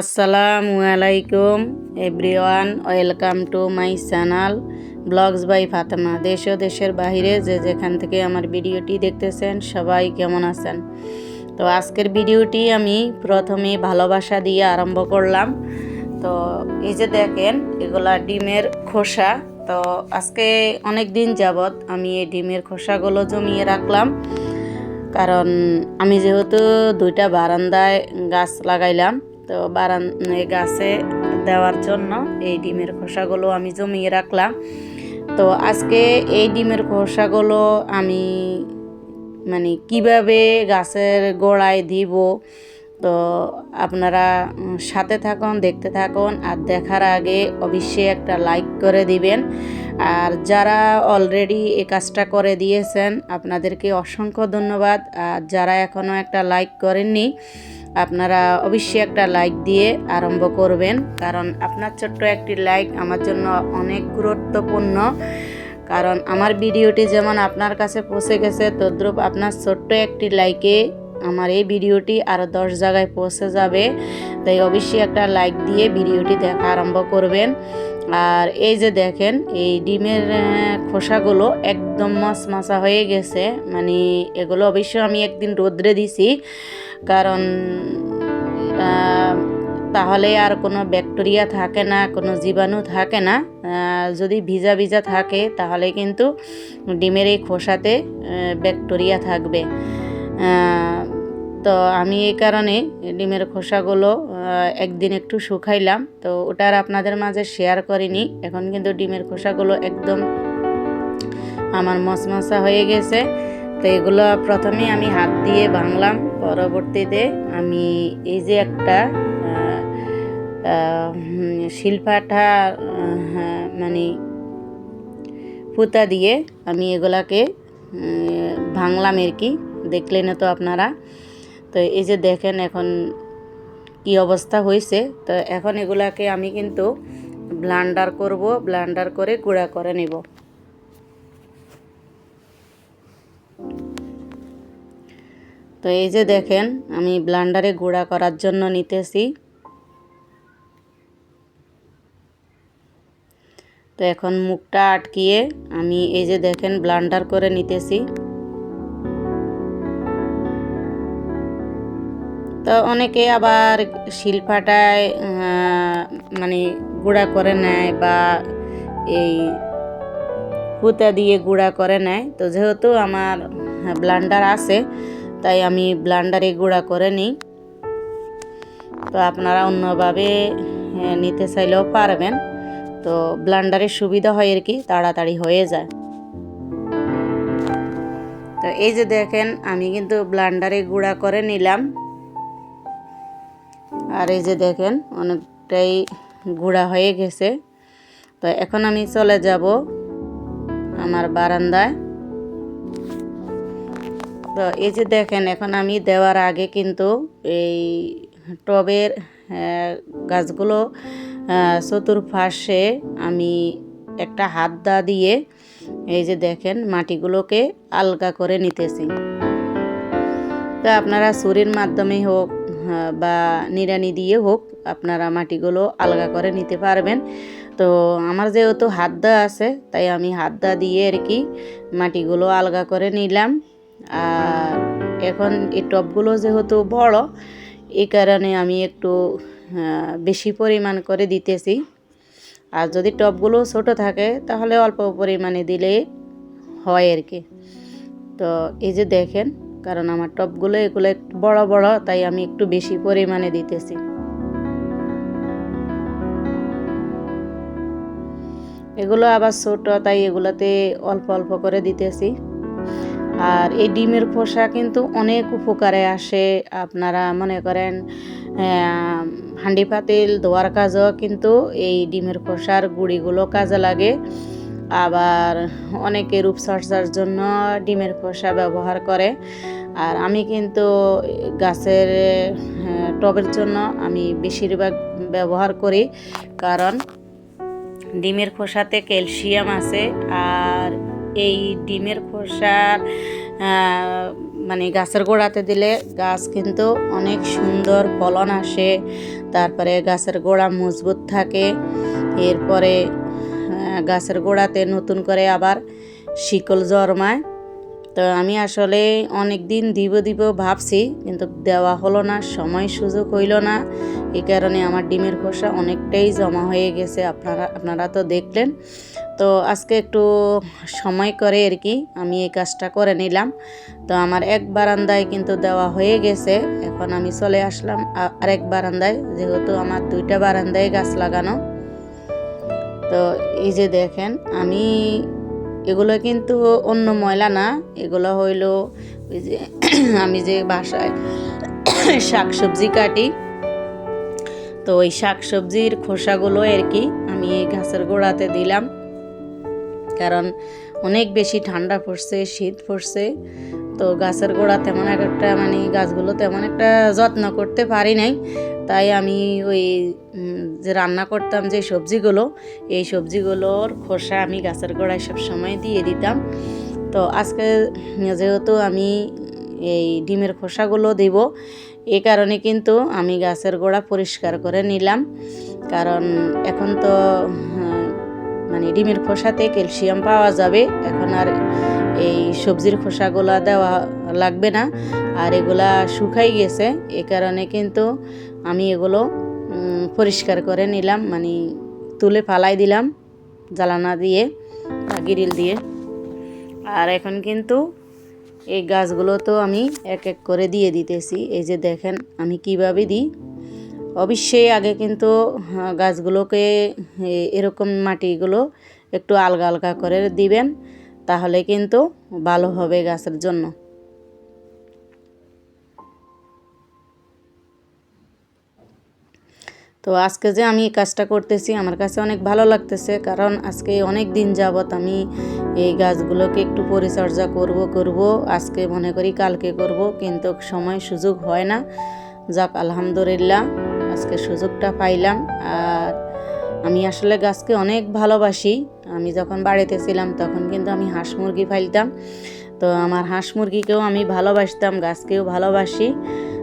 আসসালামু আলাইকুম, everyone, welcome to my channel blogs by Fatema. দেশ ও দেশের বাহিরে যে যেখান থেকে আমার ভিডিওটি দেখতেছেন, সবাই কেমন আছেন? তো আজকের ভিডিওটি আমি প্রথমে ভালোবাসা দিয়ে আরম্ভ করলাম। তো এই যে দেখেন, এগুলা ডিমের খোসা। তো আজকে অনেক দিন যাবৎ আমি এই ডিমের খোসাগুলো জমিয়ে রাখলাম। কারণ আমি যেহেতু দুইটা বারান্দায় গাছ লাগাইলাম তো বারান গাছে দেওয়ার জন্য এই ডিমের খোসাগুলো আমি জমিয়ে রাখলাম। তো আজকে এই ডিমের খোসাগুলো আমি মানে কীভাবে গাছের গোড়ায় দিব তো আপনারা সাথে থাকুন, দেখতে থাকুন, আর দেখার আগে অবশ্যই একটা লাইক করে দিবেন। আর যারা অলরেডি এই কাজটা করে দিয়েছেন, আপনাদেরকে অসংখ্য ধন্যবাদ। আর যারা এখনও একটা লাইক করেননি, আপনারা অবশ্যই একটা লাইক দিয়ে আরম্ভ করবেন। কারণ আপনার ছোট্ট একটি লাইক আমার জন্য অনেক গুরুত্বপূর্ণ। কারণ আমার ভিডিওটি যেমন আপনার কাছে পৌঁছে গেছে, তদ্রুপ আপনার ছোট্ট একটি লাইকে আমার এই ভিডিওটি আরও দশ জায়গায় পৌঁছে যাবে। তাই অবশ্যই একটা লাইক দিয়ে ভিডিওটি দেখা আরম্ভ করবেন। আর এই যে দেখেন, এই ডিমের খোসাগুলো একদম মশমশা হয়ে গেছে। মানে এগুলো অবশ্যই আমি একদিন রোদ্রে দিছি, কারণ তাহলে আর কোনো ব্যাকটেরিয়া থাকে না, কোনো জীবাণু থাকে না। যদি ভিজা ভিজা থাকে, তাহলে কিন্তু ডিমের এই খোসাতে ব্যাকটেরিয়া থাকবে। তো আমি এই কারণে ডিমের খোসাগুলো একদিন একটু শুকাইলাম। তো ওটা আর আপনাদের মাঝে শেয়ার করিনি। এখন কিন্তু ডিমের খোসাগুলো একদম আমার মশমশা হয়ে গেছে। তো এগুলো প্রথমে আমি হাত দিয়ে ভাঙলাম। পরবর্তীতে আমি এই যে একটা হ্যাঁ, মানে পুতা দিয়ে আমি এগুলাকে ভাঙলাম আর কি। দেখলেন তো আপনারা। তো এই যে দেখেন এখন কি অবস্থা হয়েছে, তো এখন এগুলাকে আমি কিন্তু ব্লান্ডার করব, ব্লান্ডার করে গুঁড়া করে নেব। তো এই যে দেখেন, আমি ব্লান্ডারে গুঁড়া করার জন্য নিতেছি। তো এখন মুখটা আটকিয়ে আমি এই যে দেখেন ব্লান্ডার করে নিতেছি। তো অনেকে আবার শিল্পাটায় মানে গুঁড়া করে নেয় বা এই পুঁতা দিয়ে গুঁড়া করে নেয়। তো যেহেতু আমার ব্লান্ডার আছে, তাই আমি ব্লান্ডারে গুঁড়া করে নিই। তো আপনারা অন্যভাবে নিতে চাইলেও পারবেন। তো ব্লান্ডারের সুবিধা হয় আর কি, তাড়াতাড়ি হয়ে যায়। তো এই যে দেখেন, আমি কিন্তু ব্লান্ডারে গুঁড়া করে নিলাম। আর এই যে দেখেন, অনেকটাই গুঁড়া হয়ে গেছে। তো এখন আমি চলে যাব আমার বারান্দায়। তো এই যে দেখেন, এখন আমি দেওয়ার আগে কিন্তু এই টবের গাছগুলো চতুর্পাশে আমি একটা হাত দা দিয়ে এই যে দেখেন, মাটিগুলোকে আলগা করে নিতেছি। তো আপনারা ছুরির মাধ্যমে হোক বা নিড়ানি দিয়ে হোক, আপনারা মাটিগুলো আলগা করে নিতে পারবেন। তো আমার যেহেতু হাত দা আছে, তাই আমি হাত দা দিয়ে আর কি মাটিগুলো আলগা করে নিলাম। আর এখন এই টবগুলো যেহেতু বড়, এই কারণে আমি একটু বেশি পরিমাণ করে দিতেছি। আর যদি টবগুলো ছোট থাকে, তাহলে অল্প পরিমাণে দিলে হয় আর কি। তো এই যে দেখেন কারণ আমার টপগুলো এগুলো একটু বড় বড়, তাই আমি একটু বেশি পরিমাণে দিতেছি। এগুলো আবার ছোট, তাই এগুলোতে অল্প অল্প করে দিতেছি। আর এই ডিমের খোসা কিন্তু অনেক উপকারে আসে, আপনারা মনে করেন হাঁডি পাতিল ধোয়ার কাজও কিন্তু এই ডিমের খোসার গুঁড়িগুলো কাজে লাগে। আবার অনেকে রূপচর্চার জন্য ডিমের খোসা ব্যবহার করে। আর আমি কিন্তু গাছের টবের জন্য আমি বেশিরভাগ ব্যবহার করি। কারণ ডিমের খোসাতে ক্যালসিয়াম আছে আর এই ডিমের খোসার মানে গাছের গোড়াতে দিলে গাছ কিন্তু অনেক সুন্দর ফলন আসে। তারপরে গাছের গোড়া মজবুত থাকে। এরপরে গাছের গোড়াতে নতুন করে আবার শিকল জন্মায়। তো আমি আসলে অনেক দিন দিব দিব ভাবছি, কিন্তু দেওয়া হলো না, সময় সুযোগ হইল না। এই কারণে আমার ডিমের খোসা অনেকটাই জমা হয়ে গেছে, আপনারা আপনারা তো দেখলেন। তো আজকে একটু সময় করে আর কি আমি এই কাজটা করে নিলাম। তো আমার এক বারান্দায় কিন্তু দেওয়া হয়ে গেছে, এখন আমি চলে আসলাম আরেক বারান্দায়, যেহেতু আমার দুইটা বারান্দায় গাছ লাগানো। তো এই যে দেখেন, আমি এগুলো কিন্তু অন্য ময়লা না, এগুলো হইল ওই যে আমি যে বাসায় শাক সবজি কাটি। তো ওই শাক সবজির খোসাগুলো আর কি আমি এই গাছের গোড়াতে দিলাম। কারণ অনেক বেশি ঠান্ডা পড়ছে, শীত পড়ছে, তো গাছের গোড়া তেমন একটা মানে গাছগুলো তেমন একটা যত্ন করতে পারি নাই। তাই আমি ওই যে রান্না করতাম যে সবজিগুলো, এই সবজিগুলোর খোসা আমি গাছের গোড়ায় সব সময় দিয়ে দিতাম। তো আজকে যেহেতু আমি এই ডিমের খোসাগুলো দিব এই কারণে কিন্তু আমি গাছের গোড়া পরিষ্কার করে নিলাম। কারণ এখন তো মানে ডিমের খোসাতে ক্যালসিয়াম পাওয়া যাবে, এখন আর এই সবজির খোসাগুলা দেওয়া লাগবে না। আর এগুলা শুকাই গেছে, এ কারণে কিন্তু আমি এগুলো পরিষ্কার করে নিলাম মানে তুলে ফালাই দিলাম জ্বালানা দিয়ে বা গ্রিল দিয়ে। আর এখন কিন্তু এই গাছগুলো তো আমি এক এক করে দিয়ে দিতেছি। এই যে দেখেন আমি কীভাবে দিই। অবশ্যই আগে কিন্তু হ্যাঁ, গাছগুলোকে এরকম মাটিগুলো একটু আলগা আলগা করে দিবেন তাহলে কিন্তু ভালো হবে গাছের জন্য। তো আজকে যে আমি এই কাজটা করতেছি, আমার কাছে অনেক ভালো লাগতেছে। কারণ আজকে অনেক দিন যাবত আমি এই গাছগুলোকে একটু পরিচর্যা করব করব। আজকে মনে করি কালকে করব, কিন্তু সময় সুযোগ হয় না। যাক, আলহামদুলিল্লাহ, আজকে সুযোগটা পাইলাম। আর আমি আসলে গাছকে অনেক ভালোবাসি। আমি যখন বাড়িতে ছিলাম, তখন কিন্তু আমি হাঁস মুরগি ফাইলতাম তো আমার হাঁস মুরগিকেও আমি ভালোবাসতাম, গাছকেও ভালোবাসি।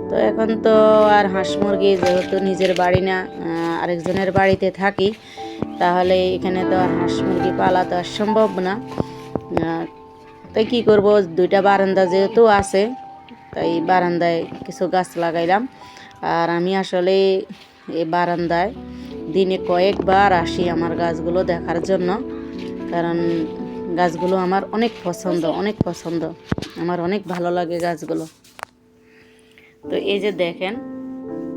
তো এখন তো আর হাঁস মুরগি যেহেতু নিজের বাড়ি না আরেকজনের বাড়িতে থাকি, তাহলে এখানে তো আর হাঁস মুরগি পালা তো আর সম্ভব না। তাই কী করব? দুইটা বারান্দা যেহেতু আছে, তাই বারান্দায় কিছু গাছ লাগাইলাম। আর আমি আসলে এই বারান্দায় দিনে কয়েকবার আসি আমার গাছগুলো দেখার জন্য, কারণ গাছগুলো আমার অনেক পছন্দ অনেক পছন্দ। আমার অনেক ভালো লাগে গাছগুলো। তো এই যে দেখেন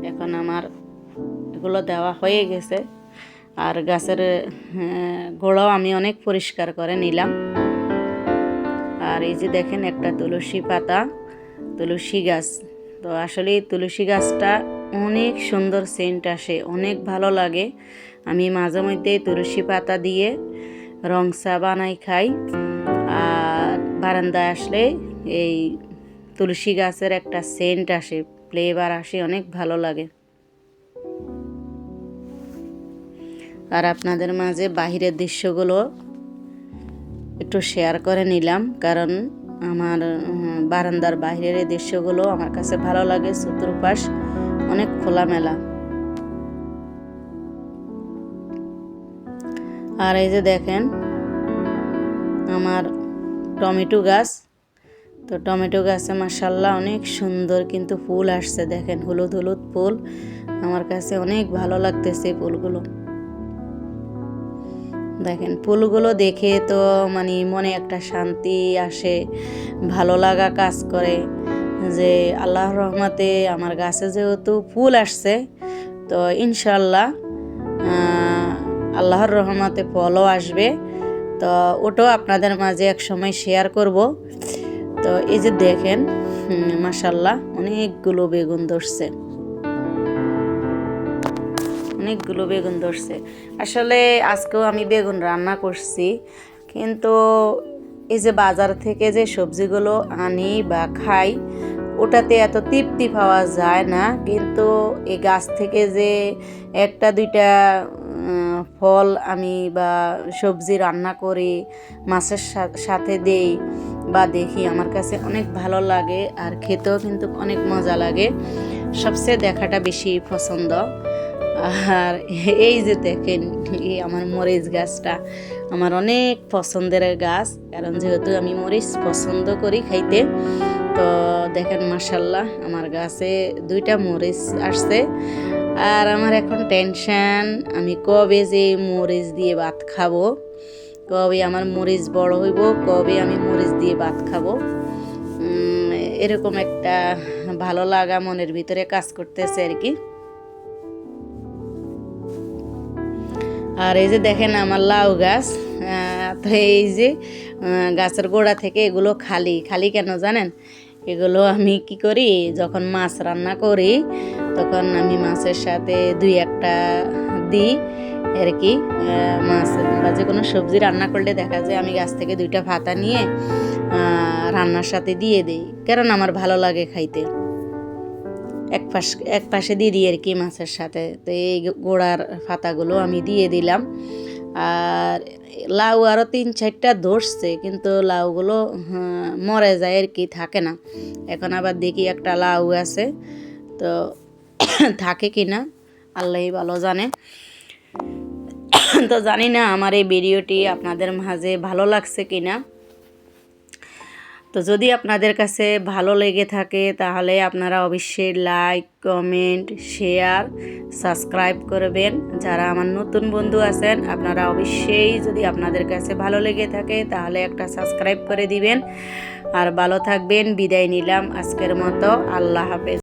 এখন আমার এগুলো দেওয়া হয়ে গেছে। আর গাছের হ্যাঁ, গোড়াও আমি অনেক পরিষ্কার করে নিলাম। আর এই যে দেখেন একটা তুলসী পাতা তুলসী গাছ। তো আসলে তুলসী গাছটা অনেক সুন্দর সেন্ট আসে অনেক ভালো লাগে। আমি মাঝে মধ্যে তুলসী পাতা দিয়ে রং চা বানাই খাই। আর বারান্দায় আসলে এই তুলসী গাছের একটা সেন্ট আসে ফ্লেভার আসে, অনেক ভালো লাগে। আর আপনাদের মাঝে বাহিরের দৃশ্যগুলো একটু শেয়ার করে নিলাম, কারণ আমার বারান্দার বাইরের এই দৃশ্যগুলো আমার কাছে ভালো লাগে চতুর্পাশ অনেক খোলামেলা। আর এই যে দেখেন, আমার টমেটো গাছ তো টমেটো গাছে মাসাল্লাহ অনেক সুন্দর কিন্তু ফুল আসছে, দেখেন হলুদ হলুদ ফুল। আমার কাছে অনেক ভালো লাগতেছে ফুলগুলো। দেখেন ফুলগুলো দেখে তো মানে মনে একটা শান্তি আসে, ভালো লাগা কাজ করে যে আল্লাহর রহমতে আমার গাছে যেহেতু ফুল আসছে, তো ইনশাল্লাহ আল্লাহর রহমতে ফলও আসবে। তো ওটাও আপনাদের মাঝে এক সময় শেয়ার করব। তো এই যে দেখেন মাসাল্লাহ অনেকগুলো বেগুন ধরছে। অনেকগুলো বেগুন ধরছে। আসলে আজকেও আমি বেগুন রান্না করছি, কিন্তু এই যে বাজার থেকে যে সবজিগুলো আনি বা খাই, ওটাতে এত তৃপ্তি পাওয়া যায় না, কিন্তু এই গাছ থেকে যে একটা, দুইটা ফল আমি বা সবজি রান্না করি, মাছের সাথে দেই বা দেখি, আমার কাছে অনেক ভালো লাগে আর খেতেও কিন্তু অনেক মজা লাগে। সবচেয়ে দেখাটা বেশি পছন্দ। আর এই যে দেখেন, এই আমার মরিচ গাছটা আমার অনেক পছন্দের গাছ, কারণ যেহেতু আমি মরিচ পছন্দ করি খাইতে, তো দেখেন মাসাল্লাহ আমার গাছে দুইটা মরিচ আসছে। আর আমার এখন টেনশন আমি কবে যে মরিচ দিয়ে ভাত খাব, কবে আমার মরিচ বড় হইব, কবে আমি মরিচ দিয়ে ভাত খাব। এরকম একটা ভালো লাগা মনের ভিতরে কাজ করতেছে আর কি। আর এই যে দেখেন আমার লাউ গাছ তো এই যে গাছের গোড়া থেকে এগুলো খালি খালি কেন জানেন? এগুলো আমি কি করি, যখন মাছ রান্না করি তখন আমি মাছের সাথে দুই একটা দিই আর কি মাছ বা যে কোনো সবজি রান্না করলে দেখা যায় আমি গাছ থেকে দুইটা ভাতা নিয়ে রান্নার সাথে দিয়ে দিই কারণ আমার ভালো লাগে খাইতে। এক পাশ এক পাশে দিয়ে দিই আর কি মাছের সাথে তো এই গোড়ার পাতাগুলো আমি দিয়ে দিলাম। আর লাউ আরও তিন চারটা ধরছে কিন্তু লাউগুলো হ্যাঁ, মরে যায় আর কি থাকে না। এখন আবার দেখি একটা লাউ আছে তো থাকে কি না, আল্লাহই ভালো জানে। তো জানি না আমার এই ভিডিওটি আপনাদের মাঝে ভালো লাগছে কি না। তো যদি আপনাদের কাছে ভালো লেগে থাকে, তাহলে আপনারা অবশ্যই লাইক কমেন্ট শেয়ার সাবস্ক্রাইব করবেন। যারা আমার নতুন বন্ধু আছেন, আপনারা অবশ্যই যদি আপনাদের কাছে ভালো লেগে থাকে, তাহলে একটা সাবস্ক্রাইব করে দিবেন। আর ভালো থাকবেন, বিদায় নিলাম আজকের মতো। আল্লাহ হাফেজ।